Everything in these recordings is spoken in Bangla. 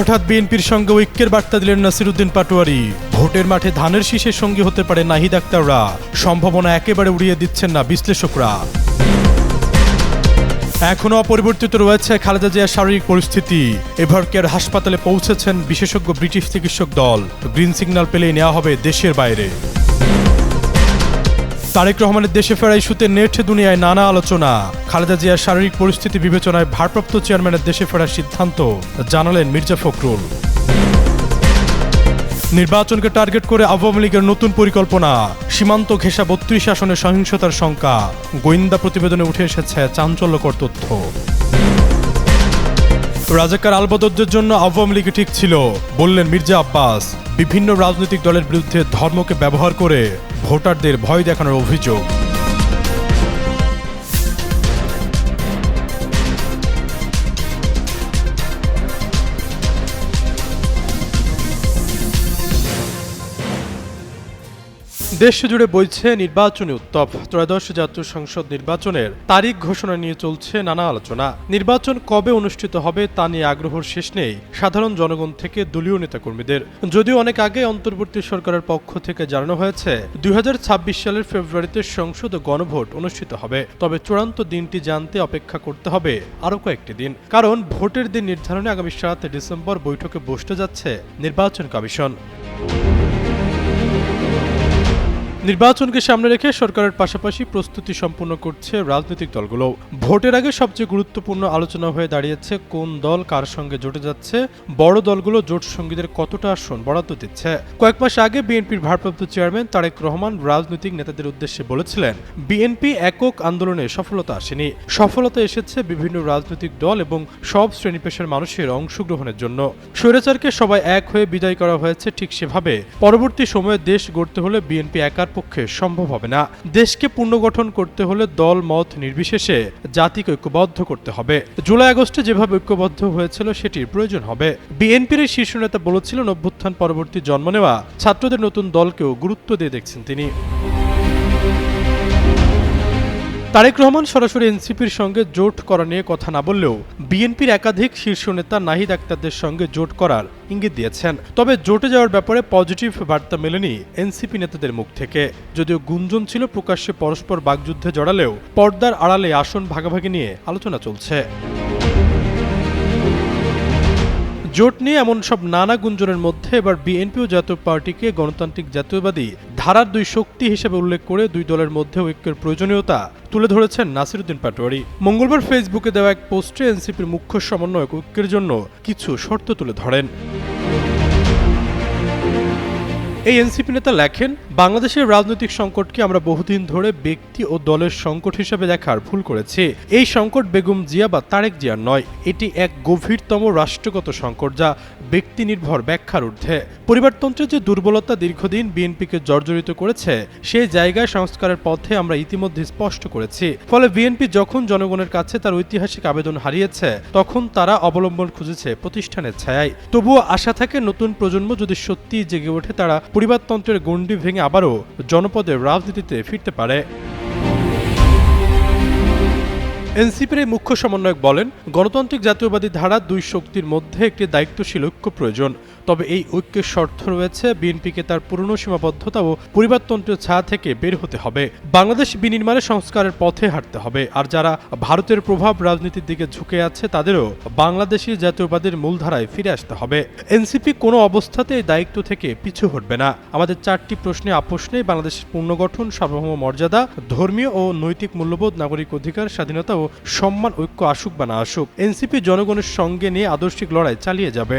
হঠাৎ বিএনপির সঙ্গে ঐক্যের বার্তা দিলেন নাসিরুদ্দিন পাটোয়ারি। ভোটের মাঠে ধানের শীষের সঙ্গী হতে পারে নাহিদ আক্তাররা। সম্ভাবনা একেবারে উড়িয়ে দিচ্ছেন না বিশ্লেষকরা। এখনও অপরিবর্তিত রয়েছে খালেদা জিয়ার শারীরিক পরিস্থিতি। এভারকেয়ার হাসপাতালে পৌঁছেছেন বিশেষজ্ঞ ব্রিটিশ চিকিৎসক দল? গ্রিন সিগন্যাল পেলেই নেওয়া হবে দেশের বাইরে। তারেক রহমানের দেশে ফেরা ইস্যুতে নেট দুনিয়ায় নানা আলোচনা। খালেদা জিয়ার শারীরিক পরিস্থিতি বিবেচনায় ভারপ্রাপ্ত চেয়ারম্যানের দেশে ফেরার সিদ্ধান্ত, জানালেন মির্জা ফখরুল। নির্বাচনকে টার্গেট করে আওয়ামী লীগের নতুন পরিকল্পনা, সীমান্ত ঘেঁষা বত্রিশ আসনে সহিংসতার শঙ্কা, গোয়েন্দা প্রতিবেদনে উঠে এসেছে চাঞ্চল্যকর তথ্য। রাজাকার আলবদরদের জন্য আওয়ামী লীগ ঠিক ছিল, বললেন মির্জা আব্বাস, বিভিন্ন রাজনৈতিক দলের বিরুদ্ধে ধর্মকে ব্যবহার করে ভোটারদের ভয় দেখানোর অভিযোগ। দেশ জুড়ে বইছে নির্বাচনী উত্তপ। ত্রয়োদশ জাতীয় সংসদ নির্বাচনের তারিখ ঘোষণা নিয়ে চলছে নানা আলোচনা। নির্বাচন কবে অনুষ্ঠিত হবে তা নিয়ে আগ্রহর শেষ নেই সাধারণ জনগণ থেকে দলীয় নেতাকর্মীদের। যদিও অনেক আগে অন্তর্বর্তী সরকারের পক্ষ থেকে জানানো হয়েছে, দুই হাজার ছাব্বিশ সালের ফেব্রুয়ারিতে সংসদ গণভোট অনুষ্ঠিত হবে। তবে চূড়ান্ত দিনটি জানতে অপেক্ষা করতে হবে আরও কয়েকটি দিন। কারণ ভোটের দিন নির্ধারণে আগামী সাত ডিসেম্বর বৈঠকে বসতে যাচ্ছে নির্বাচন কমিশন। নির্বাচনকে সামনে রেখে সরকারের পাশাপাশি প্রস্তুতি সম্পন্ন করছে রাজনৈতিক দলগুলো। ভোটের আগে সবচেয়ে গুরুত্বপূর্ণ আলোচনা হয়ে দাঁড়িয়েছে কোন দল কার সঙ্গে জোটে যাচ্ছে, বড় দলগুলো জোট সঙ্গীদের কতটা আসন বরাদ্দ দিচ্ছে। কয়েক মাস আগে বিএনপির ভারপ্রাপ্ত চেয়ারম্যান তারেক রহমান রাজনৈতিক নেতাদের উদ্দেশ্যে বলেছিলেন, বিএনপি একক আন্দোলনে সফলতা আসেনি। সফলতা এসেছে বিভিন্ন রাজনৈতিক দল এবং সব শ্রেণি পেশার মানুষের অংশগ্রহণের জন্য। স্বৈরাচারকে সবাই এক হয়ে বিদায় করা হয়েছে ঠিক সেভাবে। পরবর্তী সময়ে দেশ গড়তে হলে বিএনপি একার পক্ষে সম্ভব হবে না। দেশকে পুনর্গঠন করতে হলে দল মত নির্বিশেষে জাতিকে ঐক্যবদ্ধ করতে হবে। জুলাই আগস্টে যেভাবে ঐক্যবদ্ধ হয়েছিল সেটির প্রয়োজন হবে। বিএনপির শীর্ষ নেতা বলেছিলেন, অভ্যুত্থান পরবর্তী জন্ম নেওয়া ছাত্রদের নতুন দলকেও গুরুত্ব দিয়ে দেখছেন তিনি। তারেক রহমান সরাসরি এনসিপির সঙ্গে জোট করা নিয়ে কথা না বললেও বিএনপির একাধিক শীর্ষ নেতা নাহিদ আক্তারদের সঙ্গে জোট করার ইঙ্গিত দিয়েছেন। তবে জোটে যাওয়ার ব্যাপারে পজিটিভ বার্তা মেলেনি এনসিপি নেতাদের মুখ থেকে। যদিও গুঞ্জন ছিল প্রকাশ্যে পরস্পর বাগযুদ্ধে জড়ালেও পর্দার আড়ালে আসন ভাগাভাগি নিয়ে আলোচনা চলছে। জোট নিয়ে এমন সব নানা গুঞ্জনের মধ্যে এবার বিএনপি ও জাতীয় পার্টিকে গণতান্ত্রিক জাতীয়বাদী ধারার দুই শক্তি হিসেবে উল্লেখ করে দুই দলের মধ্যে ঐক্যের প্রয়োজনীয়তা তুলে ধরেছেন নাসিরুদ্দিন পাটোয়ারি। মঙ্গলবার ফেসবুকে দেওয়া এক পোস্টে এনসিপির মুখ্য সমন্বয়ক ঐক্যের জন্য কিছু শর্ত তুলে ধরেন। এই এনসিপি নেতা লেখেন, বাংলাদেশের রাজনৈতিক সংকটকে আমরা বহুদিন ধরে ব্যক্তি ও দলের সংকট হিসেবে দেখার ভুল করেছি। এই সংকট বেগম জিয়া বা তারেক জিয়ার নয়, এটি এক গভীরতম রাষ্ট্রগত সংকট যা ব্যক্তি নির্ভর ব্যাখ্যার ঊর্ধ্বে। পরিবারতন্ত্রের যে দুর্বলতা দীর্ঘদিন বিএনপিকে জর্জরিত করেছে, সেই জায়গায় সংস্কারের পথে আমরা ইতিমধ্যে স্পষ্ট করেছি। ফলে বিএনপি যখন জনগণের কাছে তার ঐতিহাসিক আবেদন হারিয়েছে, তখন তারা অবলম্বন খুঁজেছে প্রতিষ্ঠানের ছায়ায়। তবুও আশা থাকে নতুন প্রজন্ম যদি সত্যিই জেগে ওঠে, তারা পরিবারতন্ত্রের গণ্ডি ভেঙে আবারও জনপদের রাজনীতিতে ফিরতে পারে। এনসিপির মুখ্য সমন্বয়ক বলেন, গণতান্ত্রিক জাতীয়বাদী ধারা দুই শক্তির মধ্যে একটি দায়িত্বশীল ঐক্য প্রয়োজন। তবে এই ঐক্যের শর্ত রয়েছে, বিএনপিকে তার পুরনো সীমাবদ্ধতা ও পরিবারতন্ত্রের ছায়া থেকে বের হতে হবে। বাংলাদেশ বিনির্মাণে সংস্কারের পথে হাঁটতে হবে। আর যারা ভারতের প্রভাব রাজনীতির দিকে ঝুঁকে আছে, তাদেরও বাংলাদেশি জাতীয়বাদের মূলধারায় ফিরে আসতে হবে। এনসিপি কোনো অবস্থাতে এই দায়িত্ব থেকে পিছু হটবে না। আমাদের চারটি প্রশ্নে আপোষ নেই বাংলাদেশের পুনর্গঠন, সার্বভৌম মর্যাদা, ধর্মীয় ও নৈতিক মূল্যবোধ, নাগরিক অধিকার, স্বাধীনতা ও সম্মান, ঐক্য আসুক বা না আসুক। এনসিপি জনগণের সঙ্গে নিয়ে আদর্শিক লড়াই চালিয়ে যাবে।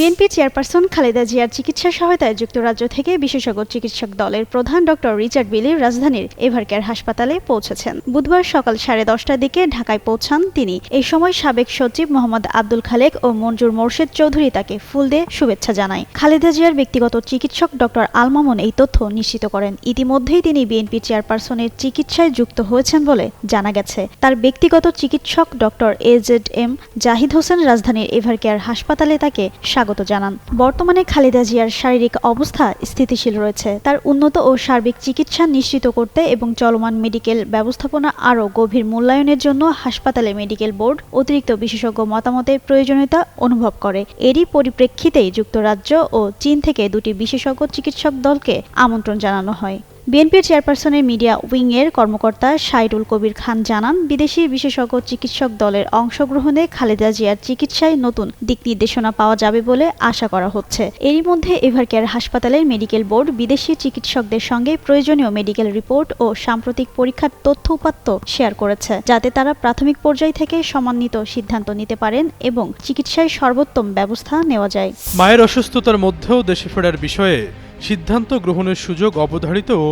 BNP chairperson Khaleda জিয়ার চিকিৎসা সহায়তায় যুক্তরাজ্য থেকে বিশেষজ্ঞ চিকিৎসক দলের প্রধান ডক্টর রিচার্ড বিলি রাজধানীর এভারকেয়ার হাসপাতালে পৌঁছেছেন। বুধবার সকাল সাড়ে দশটার দিকে ঢাকায় পৌঁছান তিনি। এই সময় সাবেক সচিব মোহাম্মদ আব্দুল খালেক ও মঞ্জুর মোর্শেদ চৌধুরী তাকে ফুল দিয়ে শুভেচ্ছা জানায়। খালেদা জিয়ার ব্যক্তিগত চিকিৎসক ডক্টর আলমামুন এই তথ্য নিশ্চিত করেন। ইতিমধ্যেই তিনি বিএনপি চেয়ারপারসনের চিকিৎসায় যুক্ত হয়েছেন বলে জানা গেছে। তার ব্যক্তিগত চিকিৎসক doctor A Z M Zahid Hossain রাজধানীর এভারকেয়ার হাসপাতালে তাকে স্বাগত স্বাগত জানান। বর্তমানে খালেদা জিয়ার শারীরিক অবস্থা স্থিতিশীল রয়েছে। তার উন্নত ও সার্বিক চিকিৎসা নিশ্চিত করতে এবং চলমান মেডিকেল ব্যবস্থাপনা আরও গভীর মূল্যায়নের জন্য হাসপাতালে মেডিকেল বোর্ড অতিরিক্ত বিশেষজ্ঞ মতামতের প্রয়োজনীয়তা অনুভব করে। এরই পরিপ্রেক্ষিতেই যুক্তরাজ্য ও চীন থেকে দুটি বিশেষজ্ঞ চিকিৎসক দলকে আমন্ত্রণ জানানো হয়। বিএনপির চেয়ারপারসনের মিডিয়া উইংয়ের কর্মকর্তা সাইরুল কবির খান জানান, বিদেশি বিশেষজ্ঞ চিকিৎসক দলের অংশগ্রহণে খালেদা জিয়ার চিকিৎসায় নতুন দিক নির্দেশনা পাওয়া যাবে বলে আশা করা হচ্ছে। এরই মধ্যে এভারকেয়ার হাসপাতালের মেডিকেল বোর্ড বিদেশি চিকিৎসকদের সঙ্গে প্রয়োজনীয় মেডিকেল রিপোর্ট ও সাম্প্রতিক পরীক্ষার তথ্য উপাত্ত শেয়ার করেছে, যাতে তারা প্রাথমিক পর্যায় থেকে সমন্বিত সিদ্ধান্ত নিতে পারেন এবং চিকিৎসায় সর্বোত্তম ব্যবস্থা নেওয়া যায়। মায়ের অসুস্থতার মধ্যেও দেশে ফেরার বিষয়ে সিদ্ধান্ত গ্রহণের সুযোগ অবধারিত ও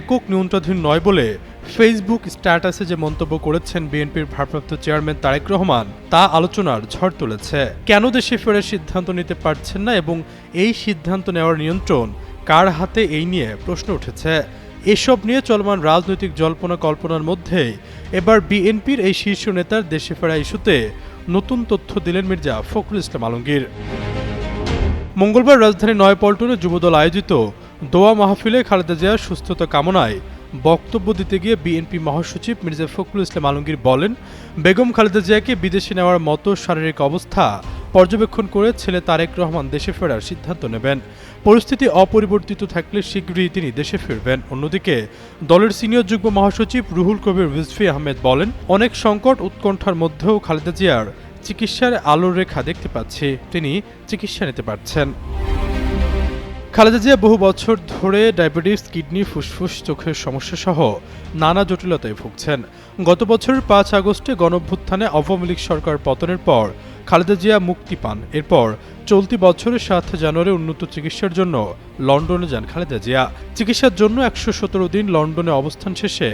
একক নিয়ন্ত্রণাধীন নয় বলে ফেসবুক স্ট্যাটাসে যে মন্তব্য করেছেন বিএনপির ভারপ্রাপ্ত চেয়ারম্যান তারেক রহমান, তা আলোচনার ঝড় তুলেছে। কেন দেশে ফেরার সিদ্ধান্ত নিতে পারছেন না এবং এই সিদ্ধান্ত নেওয়ার নিয়ন্ত্রণ কার হাতে এই নিয়ে প্রশ্ন উঠেছে। এসব নিয়ে চলমান রাজনৈতিক জল্পনা কল্পনার মধ্যে এবার বিএনপির এই শীর্ষ নেতার দেশে ফেরা ইস্যুতে নতুন তথ্য দিলেন মির্জা ফখরুল ইসলাম আলমগীর। মঙ্গলবার রাজধানী নয়পল্টনে যুবদল আয়োজিত দোয়া মাহফিলে খালেদা জিয়ার সুস্থতা কামনায় বক্তব্য দিতে গিয়ে বিএনপি মহাসচিব মির্জা ফখরুল ইসলাম আলমগীর বলেন, বেগম খালেদা জিয়াকে বিদেশে নেওয়ার মতো শারীরিক অবস্থা পর্যবেক্ষণ করে ছেলে তারেক রহমান দেশে ফেরার সিদ্ধান্ত নেবেন। পরিস্থিতি অপরিবর্তিত থাকলে শীঘ্রই তিনি দেশে ফিরবেন। অন্যদিকে, দলের সিনিয়র যুগ্ম মহাসচিব রুহুল কবির রিজভি আহমেদ বলেন, অনেক সংকট উৎকণ্ঠার মধ্যেও খালেদা জিয়ার চিকিৎসার আলোর রেখা দেখতে পাচ্ছি, তিনি চিকিৎসা নিতে পারছেন। খালেদা জিয়া বহু বছর ধরে ডায়াবেটিস, কিডনি, ফুসফুস, চোখের সমস্যা সহ নানা জটিলতায় ভুগছেন। গত বছর পাঁচ আগস্টে গণভ্যুত্থানে আওয়ামী লীগ সরকার পতনের পর খালেদা জিয়া মুক্তি পান। এরপর চলতি বছরের সাত জানুয়ারি উন্নত চিকিৎসার জন্য লন্ডনে যান খালেদা জিয়া। চিকিৎসার জন্য একশো সতেরো দিন লন্ডনে অবস্থান শেষে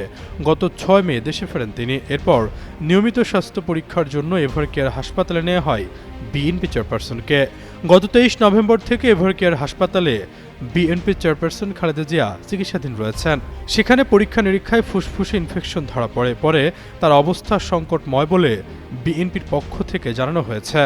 গত ছয় মে দেশে ফেরেন তিনি। এরপর নিয়মিত স্বাস্থ্য পরীক্ষার জন্য এভার কেয়ার হাসপাতালে নেওয়া হয় বিএনপি চেয়ারপারসনকে। গত তেইশ নভেম্বর থেকে এভার কেয়ার হাসপাতালে বিএনপি চেয়ারপারসন খালেদা জিয়া চিকিৎসাধীন রয়েছেন। সেখানে পরীক্ষা নিরীক্ষায় ফুসফুসে ইনফেকশন ধরা পড়ে, পরে তার অবস্থা সংকটময় বলে বিএনপির পক্ষ থেকে জানানো হয়েছে।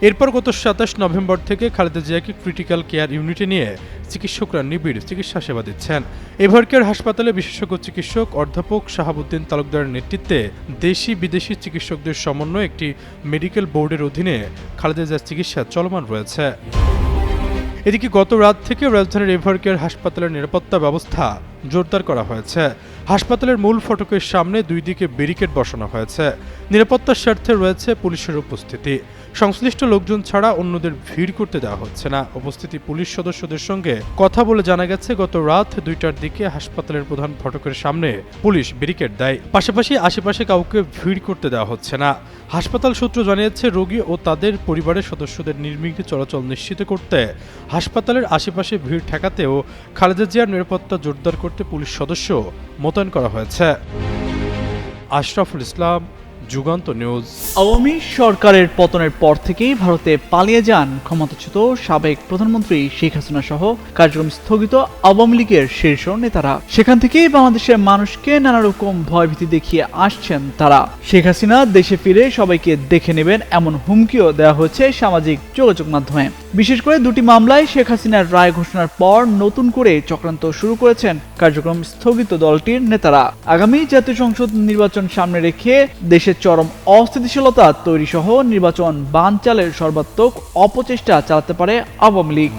এরপর গত সাতাশ নভেম্বর থেকে খালেদা জিয়াকে ক্রিটিক্যাল কেয়ার ইউনিটে নিয়ে চিকিৎসকরা নিবিড় চিকিৎসা সেবা দিচ্ছেন। এভারকেয়ার হাসপাতালে বিশেষজ্ঞ চিকিৎসক অধ্যাপক শাহাবুদ্দিন তালুকদারের নেতৃত্বে দেশি বিদেশি চিকিৎসকদের সমন্বয়ে একটি মেডিকেল বোর্ডের অধীনে খালেদা জিয়ার চিকিৎসা চলমান রয়েছে। এদিকে গত রাত থেকে রাজধানীর এভারকেয়ার হাসপাতালের নিরাপত্তা ব্যবস্থা জোরদার করা হয়েছে। হাসপাতালের মূল ফটকের সামনে দুই দিকে ব্যারিকেড বসানো হয়েছে। নিরাপত্তার স্বার্থে রয়েছে পুলিশের উপস্থিতি। সংশ্লিষ্ট লোকজন ছাড়া অন্যদের ভিড় করতে দেওয়া হচ্ছে না। উপস্থিতি পুলিশ সদস্যদের সঙ্গে কথা বলে জানা গেছে, গত রাত দুইটার দিকে হাসপাতালের প্রধান ফটকের সামনে পুলিশ ব্যারিকেড দেয়। পাশাপাশি আশেপাশে কাউকে ভিড় করতে দেওয়া হচ্ছে না। হাসপাতাল সূত্র জানিয়েছে, রোগী ও তাদের পরিবারের সদস্যদের নির্বিঘ্নে চলাচল নিশ্চিত করতে হাসপাতালের আশেপাশে ভিড় ঠেকাতেও খালেদা জিয়ার নিরাপত্তা জোরদার করতে পুলিশ সদস্য মোতায়েন করা হয়েছে। আশরাফুল ইসলাম যুগান্ত নিউজ। আওয়ামী সরকারের পতনের পর থেকেই ভারতে পালিয়ে যান ক্ষমতাচ্যুত সাবেক প্রধানমন্ত্রী শেখ হাসিনা সহ কার্যক্রম স্থগিত আওয়ামী লীগের শীর্ষ নেতারা। সেখান থেকেই বাংলাদেশের মানুষকে নানা রকম ভয়ভীতি দেখিয়ে আসছেন তারা। শেখ হাসিনা দেশে ফিরে সবাইকে দেখে নেবেন এমন হুমকিও দেওয়া হয়েছে সামাজিক যোগাযোগ মাধ্যমে। বিশেষ করে দুটি মামলায় শেখ হাসিনার রায় ঘোষণার পর নতুন করে চক্রান্ত শুরু করেছেন কার্যক্রম স্থগিত দলটির নেতারা। আগামী জাতীয় সংসদ নির্বাচন সামনে রেখে দেশের চরম অস্থিতিশীলতা তৈরি সহ নির্বাচন বানচালের সর্বাত্মক অপচেষ্টা চালাতে পারে আওয়ামী লীগ।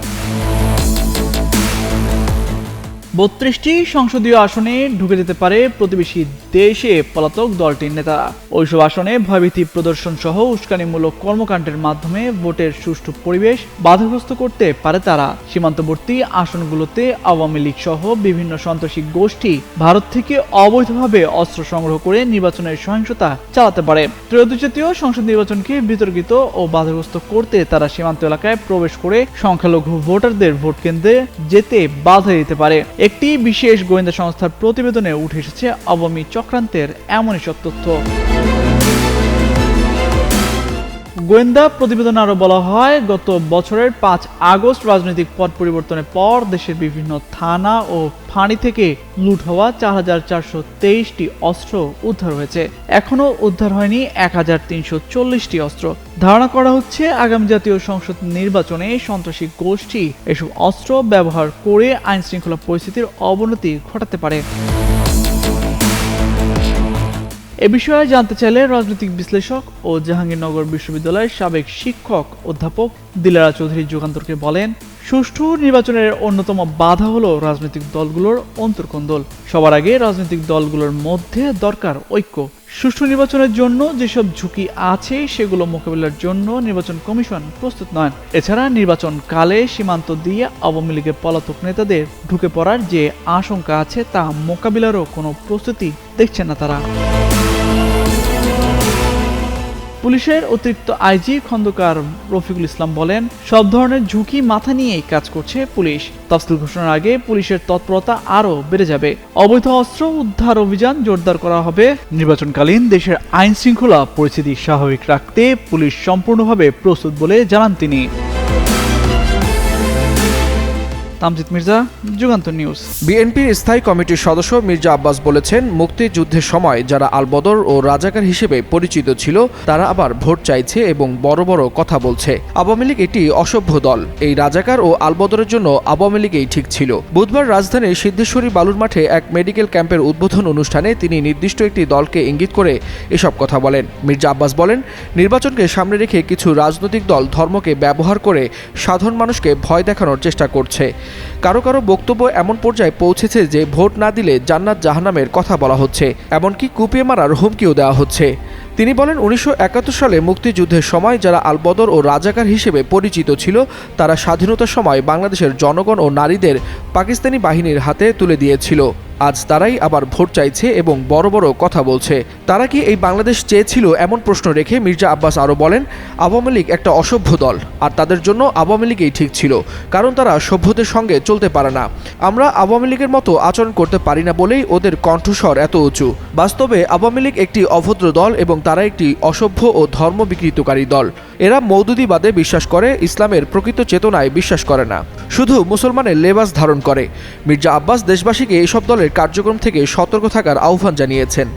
বত্রিশটি সংসদীয় আসনে ঢুকে যেতে পারে প্রতিবেশী দেশে পলাতক দলটির নেতারা ওইসব আসনে ভয়ভীতি প্রদর্শন সহ উস্কানিমূলক কর্মকাণ্ডের মাধ্যমে ভোটের সুষ্ঠু পরিবেশ বাধাগ্রস্ত করতে পারে তারা। সীমান্তবর্তী আসনগুলোতে আওয়ামী লীগ সহ বিভিন্ন সন্ত্রাসী গোষ্ঠী ভারত থেকে অবৈধভাবে অস্ত্র সংগ্রহ করে নির্বাচনের সহিংসতা চালাতে পারে। ত্রয়োদশ জাতীয় সংসদ নির্বাচনকে বিতর্কিত ও বাধাগ্রস্ত করতে তারা সীমান্ত এলাকায় প্রবেশ করে সংখ্যালঘু ভোটারদের ভোট কেন্দ্রে যেতে বাধা দিতে পারে। একটি বিশেষ গোয়েন্দা সংস্থার প্রতিবেদনে উঠে এসেছে আওয়ামী চক্রান্তের এমনই সব তথ্য। গোয়েন্দা প্রতিবেদনে আরও বলা হয়, গত বছরের পাঁচ আগস্ট রাজনৈতিক পট পরিবর্তনের পর দেশের বিভিন্ন থানা ও ফাঁড়ি থেকে লুট হওয়া চার হাজার চারশো তেইশটি অস্ত্র উদ্ধার হয়েছে। এখনও উদ্ধার হয়নি এক হাজার তিনশো চল্লিশটি অস্ত্র। ধারণা করা হচ্ছে, আগামী জাতীয় সংসদ নির্বাচনে সন্ত্রাসী গোষ্ঠী এসব অস্ত্র ব্যবহার করে আইন শৃঙ্খলা পরিস্থিতির অবনতি ঘটাতে পারে। এ বিষয়ে জানতে চাইলে রাজনৈতিক বিশ্লেষক ও জাহাঙ্গীরনগর বিশ্ববিদ্যালয়ের সাবেক শিক্ষক অধ্যাপক দিলারা চৌধুরী যুগান্তরকে বলেন, সুষ্ঠু নির্বাচনের অন্যতম বাধা হলো রাজনৈতিক দলগুলোর অন্তর্কন্দল। সবার আগে রাজনৈতিক দলগুলোর মধ্যে দরকার ঐক্য। সুষ্ঠু নির্বাচনের জন্য যেসব ঝুঁকি আছে, সেগুলো মোকাবিলার জন্য নির্বাচন কমিশন প্রস্তুত নয়। এছাড়া নির্বাচন কালে সীমান্ত দিয়ে আওয়ামী লীগের পলাতক নেতাদের ঢুকে পড়ার যে আশঙ্কা আছে, তা মোকাবিলারও কোনো প্রস্তুতি দেখছেন না তারা। পুলিশের অতিরিক্ত আইজি খন্দকার রফিকুল ইসলাম বলেন, সব ধরনের ঝুঁকি মাথা নিয়েই কাজ করছে পুলিশ। তফসিল ঘোষণার আগে পুলিশের তৎপরতা আরও বেড়ে যাবে। অবৈধ অস্ত্র উদ্ধার অভিযান জোরদার করা হবে। নির্বাচনকালীন দেশের আইন শৃঙ্খলা পরিস্থিতি স্বাভাবিক রাখতে পুলিশ সম্পূর্ণভাবে প্রস্তুত বলে জানান তিনি। তামজিদ মির্জা যুগান্তর নিউজ। বিএনপির স্থায়ী কমিটির সদস্য মির্জা আব্বাস বলেছেন, মুক্তিযুদ্ধের সময় যারা আলবদর ও রাজাকার হিসেবে পরিচিত ছিল, তারা আবার ভোট চাইছে এবং বড় বড় কথা বলছে। আওয়ামী লীগ একটি অসভ্য দল। এই রাজাকার ও আলবদরের জন্য আওয়ামী লীগই ঠিক ছিল। বুধবার রাজধানীর সিদ্ধেশ্বরী বালুর মাঠে এক মেডিকেল ক্যাম্পের উদ্বোধন অনুষ্ঠানে তিনি নির্দিষ্ট একটি দলকে ইঙ্গিত করে এসব কথা বলেন। মির্জা আব্বাস বলেন, নির্বাচনকে সামনে রেখে কিছু রাজনৈতিক দল ধর্মকে ব্যবহার করে সাধারণ মানুষকে ভয় দেখানোর চেষ্টা করছে। কারও কারও বক্তব্য এমন পর্যায়ে পৌঁছেছে যে ভোট না দিলে জান্নাত জাহান্নামের কথা বলা হচ্ছে, এমনকি কুপিয়ে মারার হুমকিও দেওয়া হচ্ছে। তিনি বলেন, উনিশশো একাত্তর সালে মুক্তিযুদ্ধের সময় যারা আলবদর ও রাজাকার হিসেবে পরিচিত ছিল, তারা স্বাধীনতার সময় বাংলাদেশের জনগণ ও নারীদের পাকিস্তানি বাহিনীর হাতে তুলে দিয়েছিল। আজ তারাই আবার ভোট চাইছে এবং বড় বড় কথা বলছে। তারা কি এই বাংলাদেশ চেয়েছিল এমন প্রশ্ন রেখে মির্জা আব্বাস আরও বলেন, আওয়ামী লীগ একটা অসভ্য দল, আর তাদের জন্য আওয়ামী লীগই ঠিক ছিল, কারণ তারা সভ্যদের সঙ্গে চলতে পারে না। আমরা আওয়ামী লীগের মতো আচরণ করতে পারি না বলেই ওদের কণ্ঠস্বর এত উঁচু। বাস্তবে আওয়ামী লীগ একটি অভদ্র দল এবং তারা একটি অসভ্য ও ধর্ম বিকৃতকারী দল। এরা মৌদুদিবাদে বিশ্বাস করে, ইসলামের প্রকৃত চেতনায় বিশ্বাস করে না। শুধু মুসলমানের লেবাস ধারণ করে। মির্জা আব্বাস দেশবাসীকে এসব দলের কার্যক্রম থেকে সতর্ক থাকার আহ্বান জানিয়েছেন।